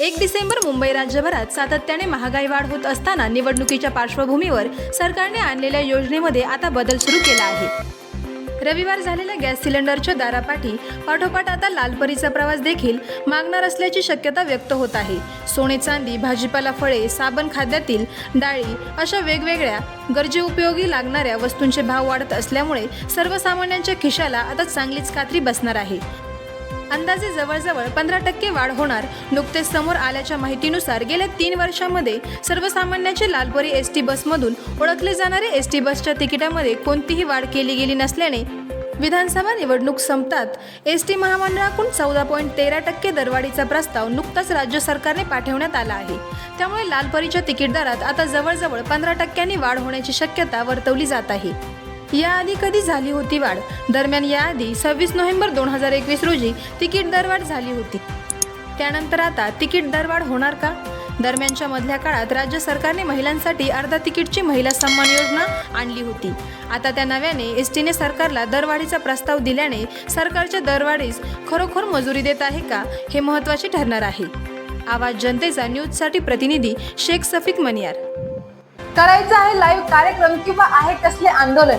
एक डिसेंबर मुंबई राज्यभरात सातत्याने महागाई वाढ होत असताना निवडणुकीच्या पार्श्वभूमीवर सरकारने आणलेल्या योजनेमध्ये आता बदल सुरू केला आहे. रविवार झालेल्या गॅस सिलेंडरच्या दारापाठी पाठोपाठ आता लालपरीचा प्रवास देखील मागणार असल्याची शक्यता व्यक्त होत आहे. सोने चांदी भाजीपाला फळे साबण खाद्यातील डाळी अशा वेगवेगळ्या गरजे उपयोगी लागणाऱ्या वस्तूंचे भाव वाढत असल्यामुळे सर्वसामान्यांच्या खिशाला आता चांगलीच कात्री बसणार आहे. अंदाजे जवळजवळ पंधरा टक्के वाढ होणार. नुकतेच समोर आल्याच्या माहितीनुसार गेल्या तीन वर्षांमध्ये सर्वसामान्यांचे लालपरी एस टी बसमधून ओळखले जाणारे एस टी बसच्या तिकिटामध्ये कोणतीही वाढ केली गेली नसल्याने विधानसभा निवडणूक संपतात. एस टी महामंडळाकडून चौदा पॉईंट तेरा टक्के दरवाढीचा प्रस्ताव नुकताच राज्य सरकारने पाठवण्यात आला आहे. त्यामुळे लालपरीच्या तिकीट दरात आता जवळजवळ पंधरा टक्क्यांनी वाढ होण्याची शक्यता वर्तवली जात आहे. याआधी कधी झाली होती वाढ? दरम्यान याआधी सव्वीस नोव्हेंबर दोन हजार एकवीस रोजी तिकीट दरवाढ झाली होती. त्यानंतर आता तिकीट दरवाढ होणार का? दरम्यानच्या मधल्या काळात राज्य सरकारने महिलांसाठी अर्धा तिकीटची महिला सन्मान योजना आणली होती. आता त्या नव्याने एस टीने सरकारला दरवाढीचा प्रस्ताव दिल्याने सरकारच्या दरवाढीस खरोखर मजुरी देत आहे का हे महत्त्वाचे ठरणार आहे. आवाज जनतेचा न्यूजसाठी प्रतिनिधी शेख सफिक मनियार. करायचं आहे लाईव्ह कार्यक्रम किंवा आहे कसले आंदोलन?